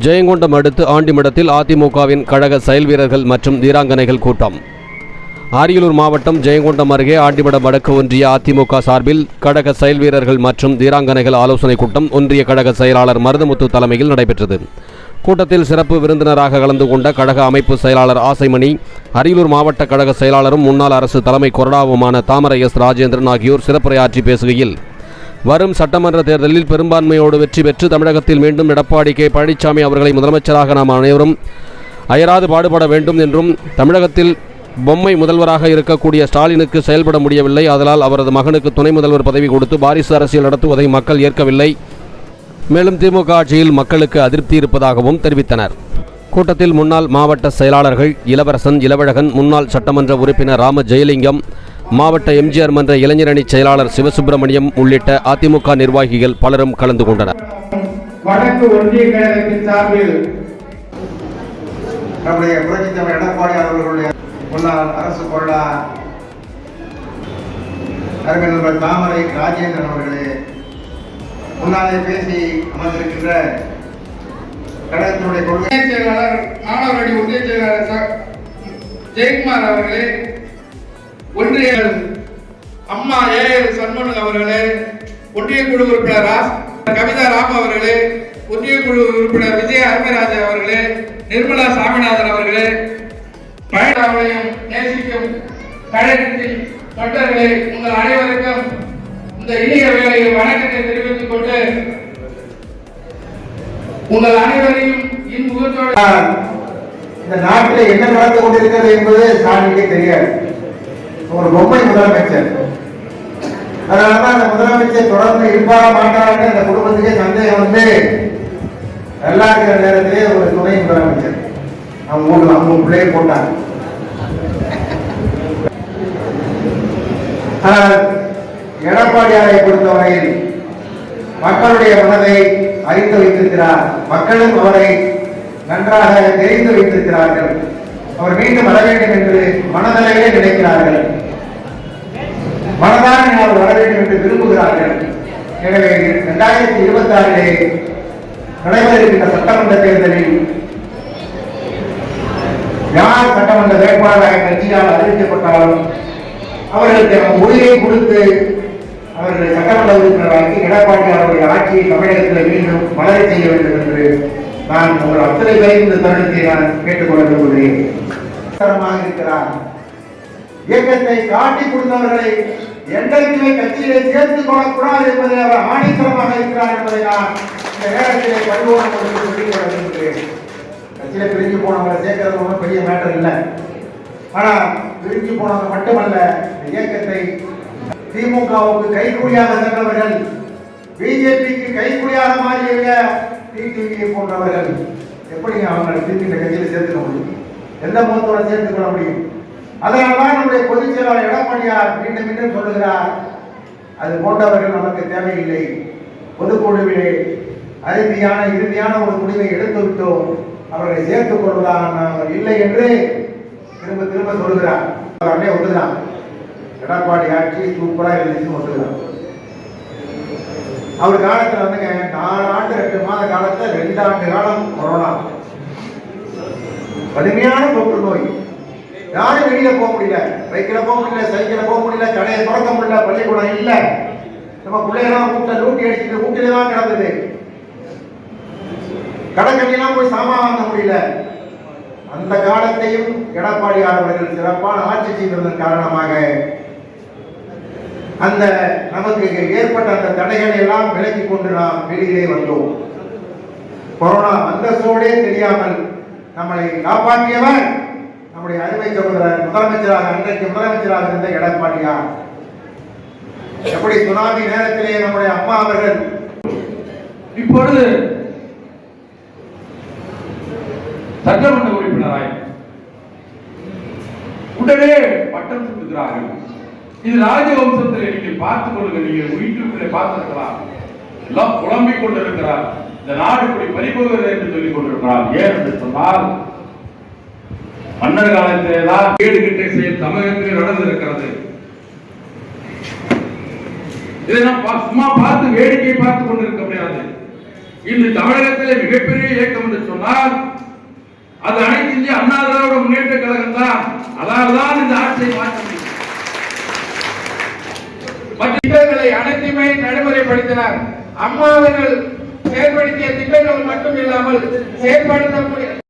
ஜெயங்கொண்டம் அடுத்து ஆண்டிமடத்தில் அதிமுகவின் கழக செயல் வீரர்கள் மற்றும் வீராங்கனைகள் கூட்டம். அரியலூர் மாவட்டம் ஜெயங்கொண்டம் அருகே ஆண்டிமடம் வடக்கு ஒன்றிய அதிமுக சார்பில் கழக செயல் வீரர்கள் மற்றும் வீராங்கனைகள் ஆலோசனைக் கூட்டம் ஒன்றிய கழக செயலாளர் மருதமுத்து தலைமையில் நடைபெற்றது. கூட்டத்தில் சிறப்பு விருந்தினராக கலந்து கொண்ட கழக அமைப்பு செயலாளர் ஆசைமணி அரியலூர் மாவட்ட கழக செயலாளரும் முன்னாள் அரசு தலைமை கொறடாவுமான தாமரை எஸ் ராஜேந்திரன் ஆகியோர் சிறப்புரையாற்றி பேசுகையில் வரும் சட்டமன்ற தேர்தலில் பெரும்பான்மையோடு வெற்றி பெற்று தமிழகத்தில் மீண்டும் எடப்பாடி கே. பழனிசாமி அவர்களை முதலமைச்சராக நாம் அனைவரும் அயராது பாடுபட வேண்டும் என்றும் தமிழகத்தில் பொம்மை முதல்வராக இருக்கக்கூடிய ஸ்டாலினுக்கு செயல்பட முடியவில்லை. அதனால் அவரது மகனுக்கு துணை முதல்வர் பதவி கொடுத்து பாரிசு அரசியல் நடத்துவதை மக்கள் ஏற்கவில்லை. மேலும் திமுக ஆட்சியில் மக்களுக்கு அதிருப்தி இருப்பதாகவும் தெரிவித்தனர். கூட்டத்தில் முன்னாள் மாவட்ட செயலாளர்கள் இளவரசன் இளவழகன் முன்னாள் சட்டமன்ற உறுப்பினர் ராம ஜெயலிங்கம் மாவட்ட எம்ஜிஆர் மன்ற இளைஞரணி செயலாளர் சிவசுப்பிரமணியம் உள்ளிட்ட அதிமுக நிர்வாகிகள் பலரும் கலந்து கொண்டனர். வடக்கு ஒன்றிய கழகத்தின் சார்பில் நம்முடைய புரட்சித் தலைவர் எடப்பாடி அவர்களுடைய முன்னாள் அரசு கொறடா அருமை நண்பர் தாமரை ராஜேந்திரன் அவர்களே முன்னாலே பேசி அமர்ந்திருக்கின்ற கழகத்தினுடைய கொள்கை. ஒன்றிய செயலாளர் மாணவரணி ஒன்றிய செயலாளர் ஜெயக்குமார் அவர்களே ஒன்றிய அம்மா ஏ சண்முகம் அவர்களே ஒன்றிய குழு உறுப்பினர் ராஸ் கவிதா ராம் அவர்களே ஒன்றிய குழு உறுப்பினர் விஜய அருமைராஜா அவர்களே நிர்மலா சாமிநாதன் அவர்களே பயணாவளையும் நேசிக்கும் கழகத்தில் தொண்டர்களே உங்கள் அனைவருக்கும் இந்த இனிய வேலையில் வணக்கத்தை தெரிவித்துக் கொண்டு உங்கள் அனைவரையும் இன்முகத்தோடு இந்த நாட்டில் என்ன நடந்து கொண்டிருக்கிறது என்பது ஸ்டாலினுக்கே தெரியாது. ஒரு பொம்மை முதலமைச்சர். அதனாலதான் அந்த முதலமைச்சர் தொடர்ந்து இருப்பாரா மாட்டாரான்னு அந்த குடும்பத்துக்கே சந்தேகம் வந்து நல்லா இருக்கிற நேரத்திலே ஒரு துணை முதலமைச்சர். அவங்க ஊர்ல அவங்க பிள்ளைய போட்டாங்க. ஆனால் எடப்பாடியாரை பொறுத்தவரையில் மக்களுடைய மனதை அறிந்து வைத்திருக்கிறார். மக்களும் அவரை நன்றாக தெரிந்து வைத்திருக்கிறார்கள். அவர் மீண்டும் வர வேண்டும் என்று மனதளவிலே நினைக்கிறார்கள். மனதார அவர் வர வேண்டும் என்று விரும்புகிறார்கள். எனவே இரண்டாயிரத்தி இருபத்தி ஆறிலே நடைபெற இருக்கின்ற சட்டமன்ற தேர்தலில் யார் சட்டமன்ற வேட்பாளராக கட்சியால் அறிவிக்கப்பட்டாலும் அவர்களுக்கு நம்ம உயிரை கொடுத்து அவர்கள் சட்டமன்ற உறுப்பினராக்கி எடப்பாடி அவருடைய ஆட்சியை தமிழகத்தில் மீண்டும் வளர செய்ய வேண்டும் என்று நான் உங்கள் அத்தனை பேரும் இந்த தருணத்தை நான் கேட்டுக்கொள்ள விரும்புகிறேன். இருக்கிறார். இயக்கத்தை காட்டி கொடுத்தவர்களை என்றைக்குமே கட்சியிலே சேர்த்துக் கொள்ளக்கூடாது என்பதை அவர் ஆணித்தரமாக இருக்கிறார் என்பதை நான் இந்த நேரத்திலே பரிவோடு சொல்லிக் கொள்ள விரும்புகிறேன். கட்சியில பிரிஞ்சு போனவங்களை சேர்க்கிறது ஒன்றும் பெரிய மேட்டர் இல்லை. ஆனால் பிரிஞ்சு போனவங்க மட்டுமல்ல இயக்கத்தை திமுகவுக்கு கைக்கூலியாக சென்றவர்கள் பிஜேபிக்கு கைக்குடியாக மாறிய டிடிவியை போன்றவர்கள் எப்படி அவங்களை திருப்பி இந்த கட்சியில் சேர்த்துக்க முடியும்? எந்த முகத்தோட சேர்த்துக் கொள்ள முடியும்? அதனால்தான் நம்முடைய பொதுச் செயலாளர் எடப்பாடியார் மீண்டும் மீண்டும் சொல்லுகிறார் அது போன்றவர்கள் நமக்கு தேவையில்லை. பொதுக்குழுவிலே அருமையான இறுதியான ஒரு முடிவை எடுத்து விட்டோம். அவர்களை சேர்த்துக் கொள்வதாக இல்லை என்று திரும்ப திரும்ப சொல்லுகிறார். அவர்களே ஒத்துக்கிறான் எடப்பாடி ஆட்சி சூப்பராக இருந்துச்சுன்னு ஒத்துக்கிறான் அவர் காலத்துல வந்துங்க நாலு ஆண்டு ரெண்டு மாத காலத்துல ரெண்டு ஆண்டு காலம் கொரோனா. கடுமையான தொற்று நோய். யாரும் வெளியில போக முடியல. பைக்கில போக முடியல சைக்கிள போக முடியல கடையை திறக்க முடியல பள்ளிக்கூடம் இல்ல. நம்ம பிள்ளைகளாம் வீட்டுல லூட்டி அடிச்சுட்டு வீட்டில தான் கிடந்தது கடைக்கண்ணிலாம் போய் சாமான் வாங்க முடியல. அந்த காலத்தையும் எடப்பாடியார் அவர்கள் சிறப்பான ஆட்சி செய்ததன் காரணமாக அந்த நமக்கு ஏற்பட்ட அந்த தடைகளை எல்லாம் விலக்கிக் கொண்டு நாம் வெளியிலே வந்தோம். கொரோனா அந்த சோடே தெரியாமல் நம்மளை காப்பாற்றியவர் நம்முடைய அருமை சகோதரர் முதலமைச்சராக அன்றைக்கு முதலமைச்சராக இருந்த எடப்பாடியார். எப்படி சுனாமி நேரத்திலே நம்முடைய அம்மா அவர்கள் இப்பொழுது சட்டமன்ற உறுப்பினராய் உடனே பட்டம் சுட்டுகிறார்கள். இது ராஜவம்சத்தில் நீங்கள் பார்த்துக் கொள்ளுங்க நீங்கள் வீட்டுக்குள்ளே பார்த்திருக்கலாம் எல்லாம் புலம்பிக் கொண்டிருக்கிறார். இந்த நாடு இப்படி பறிபோகிறது என்று சொல்லிக் கொண்டிருக்கிறார். ஏன் என்று சொன்னால் மன்னர் காலத்திலே தான் கேடு கிட்ட செயல் தமிழகத்தில் நடந்திருக்கிறது. இதை நாம் சும்மா பார்த்து வேடிக்கை பார்த்து கொண்டிருக்க முடியாது. இன்று தமிழகத்திலே மிகப்பெரிய இயக்கம் என்று சொன்னால் அது அனைத்து இந்திய அண்ணா திராவிட முன்னேற்ற கழகம் தான். அதால் தான் இந்த ஆட்சியை மாற்ற முடியும். திட்டங்களை அனைத்துமே நடைமுறைப்படுத்தினார். அம்மா அவர்கள் செயல்படுத்திய திட்டங்கள் மட்டும் இல்லாமல் செயல்படுத்தக்கூடிய